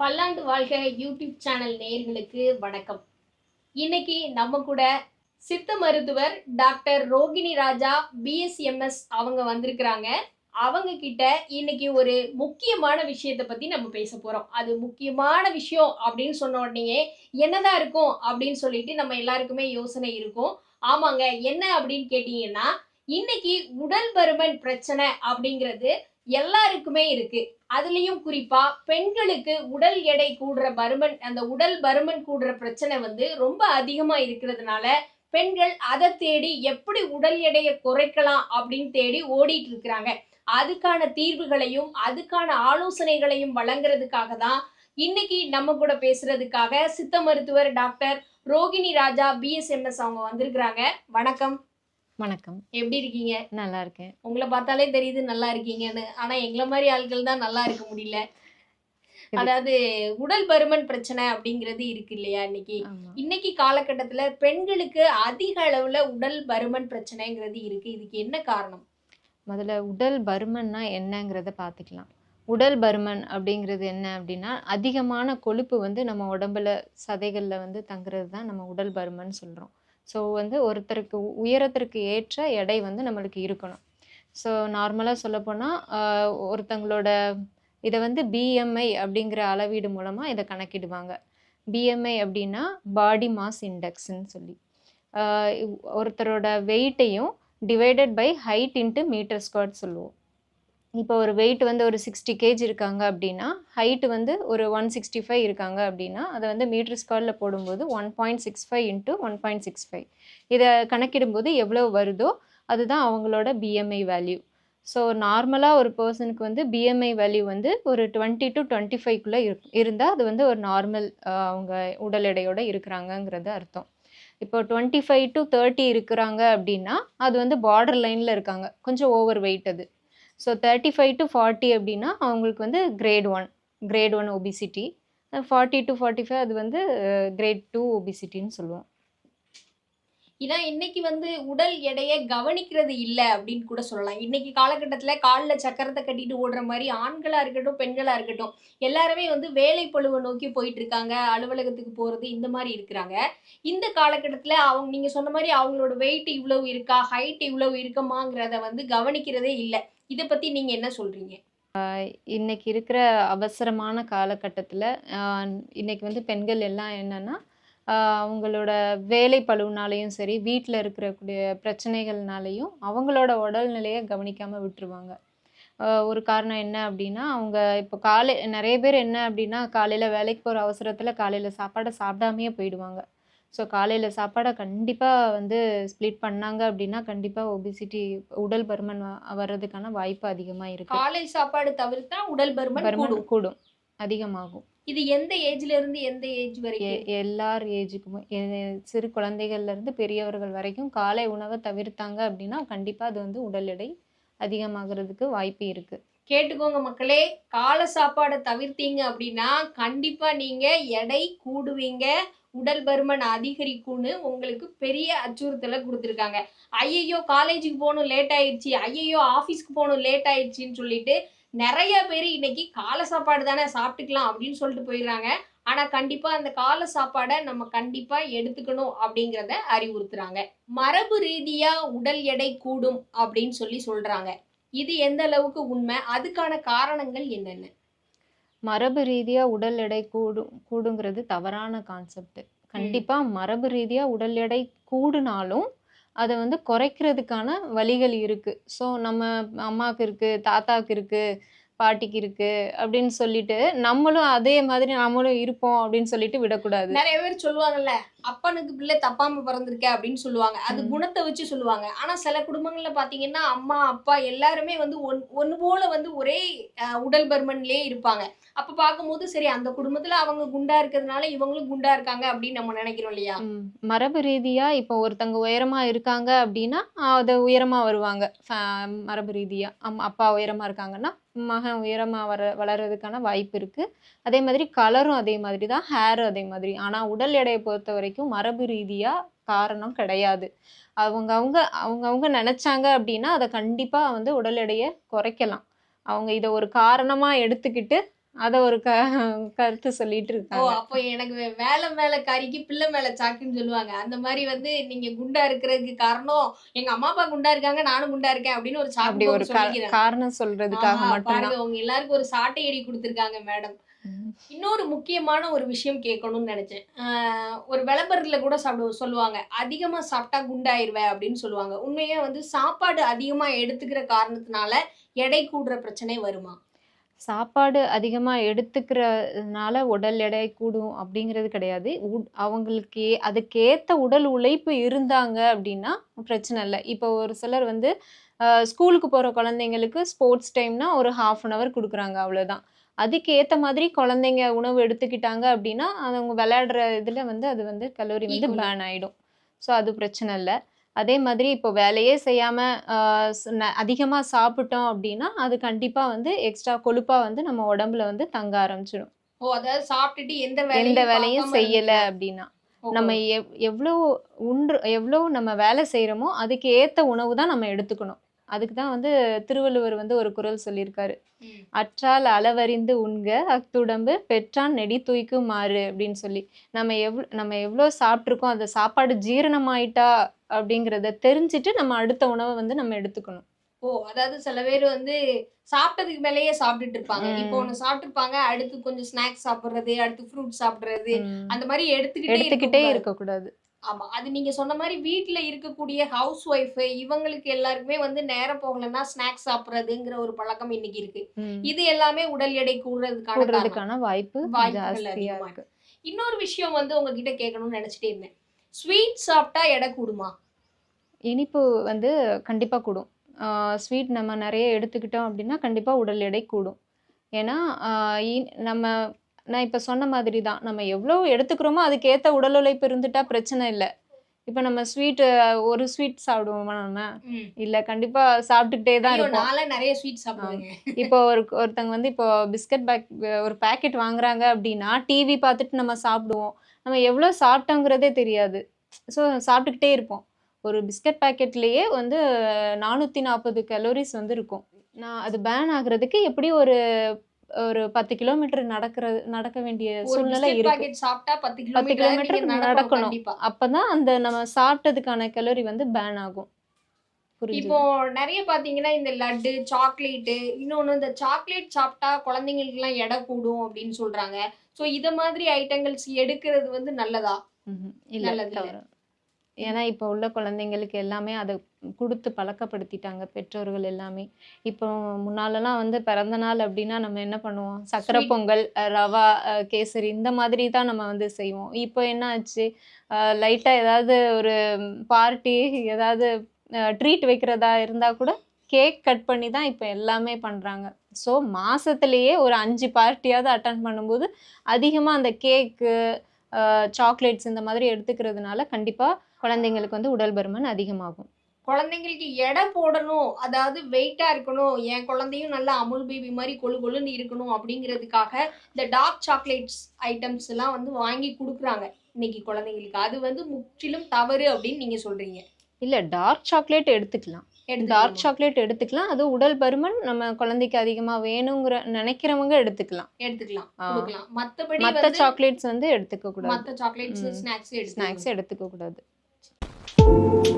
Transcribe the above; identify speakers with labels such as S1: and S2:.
S1: பல்லாண்டு வாழ்க YouTube channel நேயர்களுக்கு வணக்கம். இன்னைக்கு நம்ம கூட சித்த மருத்துவர் டாக்டர் ரோகிணி ராஜா பிஎஸ்எம்எஸ் அவங்க வந்திருக்கிறாங்க. அவங்க கிட்ட இன்னைக்கு ஒரு முக்கியமான விஷயத்தை பத்தி நம்ம பேச போறோம். அது முக்கியமான விஷயம் அப்படின்னு சொன்ன உடனே என்னதான் இருக்கும் அப்படின்னு சொல்லிட்டு நம்ம எல்லாருக்குமே யோசனை இருக்கும். ஆமாங்க என்ன அப்படின்னு கேட்டீங்கன்னா இன்னைக்கு உடல் பருமன் பிரச்சனை அப்படிங்கிறது எல்லாருக்குமே இருக்கு. அதுலயும் குறிப்பா பெண்களுக்கு உடல் எடை கூடுற பருமன் அந்த உடல் பருமன் கூடுற பிரச்சனை வந்து ரொம்ப அதிகமா இருக்கிறதுனால பெண்கள் அதை தேடி எப்படி உடல் எடையை குறைக்கலாம் அப்படின்னு தேடி ஓடிட்டு இருக்கிறாங்க. அதுக்கான தீர்வுகளையும் அதுக்கான ஆலோசனைகளையும் வழங்குறதுக்காக தான் இன்னைக்கு நம்ம கூட பேசுறதுக்காக சித்த மருத்துவர் டாக்டர் ரோகிணி ராஜா பிஎஸ்எம்எஸ் அவங்க வந்திருக்கிறாங்க. வணக்கம்.
S2: வணக்கம்.
S1: எப்படி இருக்கீங்க?
S2: நல்லா இருக்கேன்.
S1: உங்களை பார்த்தாலே தெரியுது நல்லா இருக்கீங்கன்னு. ஆனா எங்களை மாதிரி ஆட்கள் தான் நல்லா இருக்க முடியல. அதாவது உடல் பருமன் பிரச்சனை அப்படிங்கிறது இருக்கு இல்லையா இன்னைக்கு? இன்னைக்கு காலகட்டத்துல பெண்களுக்கு அதிக அளவுல உடல் பருமன் பிரச்சனைங்கிறது இருக்கு. இதுக்கு என்ன காரணம்?
S2: முதல்ல உடல் பருமன்னா என்னங்கிறத பார்த்துக்கலாம். உடல் பருமன் அப்படிங்கிறது என்ன அப்படின்னா அதிகமான கொழுப்பு வந்து நம்ம உடம்புல சதைகளில் வந்து தங்குறது தான் நம்ம உடல் பருமன் சொல்கிறோம் ஸோ வந்து ஒருத்தருக்கு உயரத்திற்கு ஏற்ற எடை வந்து நம்மளுக்கு இருக்கணும். ஸோ நார்மலாக சொல்லப்போனால் ஒருத்தங்களோட இதை வந்து பிஎம்ஐ அப்படிங்கிற அளவீடு மூலமாக இதை கணக்கிடுவாங்க. பிஎம்ஐ அப்படின்னா பாடி மாஸ் இண்டெக்ஸ்ன்னு சொல்லி. ஒருத்தரோட வெயிட்டையும் divided by height into meter square சொல்லுவோம். இப்போ ஒரு வெயிட் வந்து ஒரு சிக்ஸ்டி கேஜ் இருக்காங்க அப்படின்னா ஹைட்டு வந்து ஒரு ஒன் சிக்ஸ்டி ஃபைவ் இருக்காங்க அப்படின்னா அதை வந்து மீட்டர் ஸ்கொயரில் போடும்போது one point six five into one point six five இதை கணக்கிடும்போது எவ்வளோ வருதோ அதுதான் அவங்களோட பிஎம்ஐ வேல்யூ ஸோ நார்மலாக ஒரு பர்சனுக்கு வந்து பிஎம்ஐ வேல்யூ வந்து ஒரு டுவெண்ட்டி டு டுவெண்ட்டி ஃபைவ்க்குள்ளே இரு இருந்தால் அது வந்து ஒரு நார்மல் அவங்க உடல் எடையோடு இருக்கிறாங்கங்கிறது அர்த்தம். இப்போ டுவெண்ட்டி ஃபைவ் டு தேர்ட்டி இருக்கிறாங்க அப்படின்னா அது வந்து பார்டர் லைனில் இருக்காங்க. கொஞ்சம் ஓவர் வெயிட் அது. So thirty five to forty அப்படின்னா அவங்களுக்கு வந்து grade one grade one obesity forty to forty five அது வந்து கிரேட் டூ ஒபிசிட்டின்னு சொல்லுவோம்.
S1: ஏன்னா இன்னைக்கு வந்து உடல் எடையை கவனிக்கிறது இல்லை அப்படின்னு கூட சொல்லலாம். இன்னைக்கு காலகட்டத்தில் காலில் சக்கரத்தை கட்டிட்டு ஓடுற மாதிரி ஆண்களாக இருக்கட்டும் பெண்களாக இருக்கட்டும் எல்லாருமே வந்து வேலை பழுவை நோக்கி போயிட்டு இருக்காங்க அலுவலகத்துக்கு போகிறது இந்த மாதிரி இருக்கிறாங்க. இந்த காலகட்டத்தில் அவங்க நீங்கள் சொன்ன மாதிரி அவங்களோட வெயிட் இவ்வளவு இருக்கா ஹைட் இவ்வளவு இருக்குமாங்கிறத வந்து கவனிக்கிறதே இல்லை. இதை பத்தி நீங்க என்ன சொல்றீங்க?
S2: இன்னைக்கு இருக்கிற அவசரமான காலகட்டத்தில் இன்னைக்கு வந்து பெண்கள் எல்லாம் என்னன்னா அவங்களோட வேலை பழுவுனாலையும் சரி வீட்டில் இருக்கிறக்கூடிய பிரச்சனைகள்னாலையும் அவங்களோட உடல்நிலையை கவனிக்காமல் விட்டுருவாங்க. ஒரு காரணம் என்ன அப்படின்னா அவங்க இப்போ காலை நிறைய பேர் என்ன அப்படின்னா காலையில் வேலைக்கு போகிற அவசரத்தில் காலையில் சாப்பாடை சாப்பிடாமையே போயிடுவாங்க. ஸோ காலையில் சாப்பாடை கண்டிப்பாக வந்து ஸ்ப்ளிட் பண்ணாங்க அப்படின்னா கண்டிப்பாக ஒபிசிட்டி உடல் பருமன் வர்றதுக்கான வாய்ப்பு அதிகமாக இருக்குது
S1: காலை சாப்பாடு தவிர்த்தா உடல் பருமன்
S2: பருமன்
S1: கூடும்.
S2: அதிகமாகும்.
S1: இது எந்த ஏஜ்ல இருந்து எந்த ஏஜ் வரைக்கும்?
S2: எல்லார் ஏஜுக்குமே சிறு குழந்தைகள்ல இருந்து பெரியவர்கள் வரைக்கும் காலை உணவை தவிர்த்தாங்க அப்படின்னா கண்டிப்பா அது வந்து உடல் எடை அதிகமாகிறதுக்கு வாய்ப்பு இருக்கு.
S1: கேட்டுக்கோங்க மக்களே காலை சாப்பாடை தவிர்த்தீங்க அப்படின்னா கண்டிப்பா நீங்க எடை கூடுவீங்க. உடல் பருமன் அதிகரிக்கும்னு உங்களுக்கு பெரிய அச்சுறுத்தலை கொடுத்துருக்காங்க. ஐயையோ காலேஜுக்கு போகணும் லேட் ஆயிடுச்சு ஐயையோ ஆஃபீஸ்க்கு போகணும் லேட் ஆயிடுச்சுன்னு சொல்லிட்டு நிறைய பேர் இன்னைக்கு காலை சாப்பாடு தானே சாப்பிட்டுக்கலாம் அப்படின்னு சொல்லிட்டு போயிடுறாங்க. ஆனால் கண்டிப்பாக அந்த காலை சாப்பாடை நம்ம கண்டிப்பாக எடுத்துக்கணும் அப்படிங்கிறத அறிவுறுத்துறாங்க. மரபு ரீதியாக உடல் எடை கூடும் அப்படின்னு சொல்லி சொல்கிறாங்க இது எந்த அளவுக்கு உண்மை? அதுக்கான காரணங்கள் என்னென்ன?
S2: மரபு ரீதியா உடல் எடை கூடும் கூடுங்கிறது தவறான கான்செப்ட் கண்டிப்பா மரபு ரீதியா உடல் எடை கூடுனாலும் அதை வந்து குறைக்கிறதுக்கான வழிகள் இருக்கு. ஸோ நம்ம அம்மாவுக்கு இருக்கு தாத்தாவுக்கு இருக்கு பாட்டிக்கு இருக்கு அப்படின்னு சொல்லிட்டு நம்மளும் அதே மாதிரி நம்மளும் இருப்போம் அப்படின்னு சொல்லிட்டு விடக்கூடாது.
S1: நிறைய பேர் சொல்லுவாங்கல்ல அப்பனுக்கு பிள்ளை தப்பாம பிறந்திருக்க அப்படின்னு சொல்லுவாங்க. அது. குணத்தை வச்சு சொல்லுவாங்க. ஆனா சில குடும்பங்கள்ல பாத்தீங்கன்னா அம்மா அப்பா எல்லாருமே வந்து ஒன் ஒன்று போல வந்து ஒரே உடல் பருமன்லயே இருப்பாங்க. அப்ப பார்க்கும்போது சரி அந்த குடும்பத்துல அவங்க குண்டா இருக்கிறதுனால இவங்களும் குண்டா இருக்காங்க அப்படின்னு நம்ம நினைக்கிறோம் இல்லையா?
S2: மரபு ரீதியா இப்போ ஒருத்தங்க உயரமா இருக்காங்க அப்படின்னா அது உயரமா வருவாங்க. மரபு ரீதியா. அப்பா உயரமா இருக்காங்கன்னா மகன் உயரமா வர வளர்றதுக்கான வாய்ப்பு இருக்கு. அதே மாதிரி கலரும் அதே மாதிரி தான் ஹேரும் அதே மாதிரி. ஆனா உடல் எடையை பொறுத்த வரைக்கும் மரபு ரீதியா காரணம் கிடையாது அவங்க அவங்க அவங்க அவங்க நினைச்சாங்க அப்படின்னா அதை கண்டிப்பா வந்து உடல் எடையை குறைக்கலாம் அவங்க இதை ஒரு காரணமா எடுத்துக்கிட்டு அத ஒரு க கருத்து சொல்லிட்டு இருக்காங்க.
S1: அப்போ எனக்கு வேல மேல கறிக்கு பிள்ளை மேல சாக்குன்னு சொல்லுவாங்க. அந்த மாரி வந்து நீங்க குண்டா இருக்கிறதுக்கு காரணம், எங்க அம்மா, அப்பா குண்டா இருக்காங்க, நானும் குண்டா இருக்கேன் அப்படின்னு ஒரு
S2: அப்படி ஒரு. காரணம் சொல்றதுக்காக மட்டும்.
S1: உங்க எல்லாருக்கும் ஒரு சாட்டை அடி குடுத்துருக்காங்க மேடம். இன்னொரு முக்கியமான ஒரு விஷயம் கேட்கணும்னு நினச்சேன் ஒரு விளம்பரத்தில் கூட சாப்பிடு சொல்லுவாங்க. அதிகமாக சாப்பிட்டா குண்டாயிருவ அப்படின்னு சொல்லுவாங்க. உண்மையாக வந்து சாப்பாடு அதிகமாக எடுத்துக்கிற காரணத்தினால எடை கூடுற பிரச்சனை வருமா?
S2: சாப்பாடு அதிகமாக எடுத்துக்கிறதுனால உடல் எடை கூடும் அப்படிங்கிறது கிடையாது. உட் அவங்களுக்கு அதுக்கேற்ற உடல் உழைப்பு இருந்தாங்க அப்படின்னா பிரச்சனை இல்லை இப்போ ஒரு சிலர் வந்து ஸ்கூலுக்கு போகிற குழந்தைங்களுக்கு ஸ்போர்ட்ஸ் டைம்னா ஒரு 1/2 அன் ஹவர் கொடுக்குறாங்க அவ்வளோதான். அதுக்கு ஏத்த மாதிரி குழந்தைங்க உணவு எடுத்துக்கிட்டாங்க அப்படின்னா, அவங்க விளையாடுற இதுல வந்து அது வந்து கலோரி வந்து. பர்ன் ஆயிடும். ஸோ அது பிரச்சனை இல்ல. அதே மாதிரி இப்போ வேலையே செய்யாம அ ஸ் ந அதிகமா சாப்பிட்டோம் அப்படின்னா, அது கண்டிப்பா வந்து எக்ஸ்ட்ரா கொழுப்பா வந்து நம்ம உடம்புல வந்து தங்க ஆரம்பிச்சுடும்.
S1: ஓ! அதாவது சாப்பிட்டுட்டு எந்த
S2: எந்த
S1: வேலையும்
S2: செய்யல. அப்படின்னா. நம்ம எவ் எவ்வளோ உண்று எவ்வளோ நம்ம வேலை செய்றோமோ, அதுக்கு ஏத்த உணவு தான் நம்ம எடுத்துக்கணும். அதுக்கு தான் வந்து திருவள்ளுவர் வந்து ஒரு குறள் சொல்லியிருக்காரு. "அற்றால் அளவறிந்து உண்க, அஃதுடம்பு பெற்றான் நெடி துய்க்குமாறு" அப்படின்னு சொல்லி. நம்ம எவ் நம்ம எவ்வளோ சாப்பிட்டுருக்கோம், அந்த சாப்பாடு ஜீரணமாயிட்டா அப்படிங்கிறத தெரிஞ்சுட்டு நம்ம அடுத்த உணவ வந்து நம்ம எடுத்துக்கணும்.
S1: ஓ! அதாவது சில பேர் வந்து சாப்பிட்டதுக்கு மேலேயே சாப்பிட்டுட்டு இருப்பாங்க. இப்போ. ஒண்ணு சாப்பிட்டுருப்பாங்க, அடுத்து கொஞ்சம் ஸ்நாக்ஸ் சாப்பிடுறது, அடுத்து ஃப்ரூட் சாப்பிடுறது. அந்த மாரி எடுத்துக்கிட்டே
S2: எடுத்துக்கிட்டே
S1: இருக்கக்கூடாது.
S2: இருக்கக்கூடாது.
S1: ஆமா. அது நீங்க சொன்ன மாரி வீட்ல இருக்கக்கூடிய ஹவுஸ் ஒய்ஃப் இவங்களுக்கு எல்லாருக்குமே வந்து நேரம் போகலன்னா ஸ்நாக்ஸ் சாப்பிடுறதுங்கிற ஒரு பழக்கம் இன்னைக்கு இருக்கு. இது எல்லாமே உடல் எடை கூடுறதுக்கான
S2: வாய்ப்பு. இருக்கு.
S1: இன்னொரு விஷயம் வந்து உங்ககிட்ட கேட்கணும்னு நெனச்சுட்டே இருந்தேன். ஸ்வீட் சாப்பிட்டா எடை கூடுமா?
S2: இனிப்பு வந்து கண்டிப்பா கூடும். ஸ்வீட் நம்ம நெறைய எடுத்துக்கிட்டோம் அப்படின்னா, கண்டிப்பா உடல் எடை கூடும். ஏன்னா, நம்ம நான் இப்ப சொன்ன மாதிரி தான். நம்ம எவ்வளோ எடுத்துக்கிறோமோ, அதுக்கேத்த உடல் உழைப்பு இருந்துட்டா பிரச்சனை இல்ல. இப்ப நம்ம ஸ்வீட் ஒரு ஸ்வீட் சாப்பிடுவோமா நம்ம? இல்ல. கண்டிப்பா சாப்பிட்டுக்கிட்டே தான்.
S1: நான்லாம் நெறைய ஸ்வீட். சாப்பிடுவேங்க.
S2: இப்போ ஒரு ஒருத்தங்க வந்து இப்போ பிஸ்கட் பேக் ஒரு பாக்கெட் வாங்குறாங்க அப்படின்னா, டிவி பார்த்துட்டு நம்ம சாப்பிடுவோம். நம்ம எவ்வளோ சாப்பிட்டோங்கிறதே தெரியாது. ஸோ சாப்பிட்டுக்கிட்டே இருப்போம். ஒரு பிஸ்கட் பாக்கெட்லயே வந்து 440 கலோரிஸ் வந்து இருக்கும். நான் அது பேன் ஆகுறதுக்கு எப்படியும் ஒரு ஒரு 10 கிலோமீட்டர் நடக்கிறது நடக்க வேண்டிய சூழ்நிலை இருக்கு.
S1: பாக்கெட் சாப்பிட்டா 10
S2: 10
S1: கிலோமீட்டர் நடக்கணும்.
S2: அப்பதான் அந்த நம்ம சாப்பிட்டதுக்கான கலோரி வந்து பேன் ஆகும்.
S1: இப்போ? நெறைய பார்த்தீங்கன்னா, இந்த லட்டு, சாக்லேட்டு இன்னொன்னு இந்த சாக்லேட் சாப்பிட்டா குழந்தைங்களுக்குலாம் எடை கூடும் அப்படின்னு சொல்றாங்க. ஸோ இத மாதிரி ஐட்டங்கள்ஸ் எடுக்கிறது வந்து நல்லதா? நல்லது.
S2: ஏன்னா, இப்போ உள்ள குழந்தைங்களுக்கு எல்லாமே அத குடுத்து பழக்கப்படுத்திட்டாங்க பெற்றோர்கள் எல்லாமே. இப்போ முன்னாலலாம் வந்து பிறந்த நாள் அப்படின்னா நம்ம என்ன பண்ணுவோம்? சர்க்கரை
S1: ஸ்வீட்.
S2: பொங்கல், ரவா, கேசரி இந்த மாதிரி தான் நம்ம வந்து செய்வோம். இப்போ என்ன ஆச்சு? அ லைட்டா ஏதாவது ஒரு பார்ட்டி ஏதாவது ட்ரீட் வைக்கிறதா இருந்தா கூட கேக் கட் பண்ணி தான் இப்ப எல்லாமே பண்றாங்க. ஸோ மாசத்திலேயே ஒரு 5 பார்ட்டியாவது அட்டெண்ட் பண்ணும்போது, அதிகமா அந்த கேக்கு, சாக்லேட்ஸ் இந்த மாதிரி எடுத்துக்கிறதுனால கண்டிப்பா குழந்தைங்களுக்கு வந்து உடல் பருமன் அதிகமாகும்.
S1: குழந்தைங்களுக்கு எடை போடணும். அதாவது வெயிட்டா இருக்கணும். என் குழந்தையும் நல்லா அமுல் பேபி மாரி கொழு கொழுன்னு இருக்கணும் அப்படிங்கிறதுக்காக, இந்த டார்க் சாக்லேட்ஸ் ஐட்டம்ஸ் எல்லாம் வந்து வாங்கி குடுக்குறாங்க. இன்னைக்கு குழந்தைங்களுக்கு. அது வந்து முற்றிலும் தவறு அப்படின்னு நீங்க சொல்றீங்க.
S2: இல்ல டார்க் சாக்லேட் எடுத்துக்கலாம். டார்க்? சாக்லேட் எடுத்துக்கலாம். அது உடல் பருமன் நம்ம குழந்தைக்கு அதிகமா வேணுங்கிற நினைக்கிறவங்க எடுத்துக்கலாம்.
S1: எடுத்துக்கலாம். மத்தபடி
S2: மத்த
S1: வந்து
S2: சாக்லேட்ஸ் வந்து எடுத்துக்க கூடாது.
S1: மத்த சாக்லேட்ஸ். ஸ்நாக்ஸ்.
S2: ஸ்நாக்ஸ் எடுத்துக்க கூடாது. Thank you.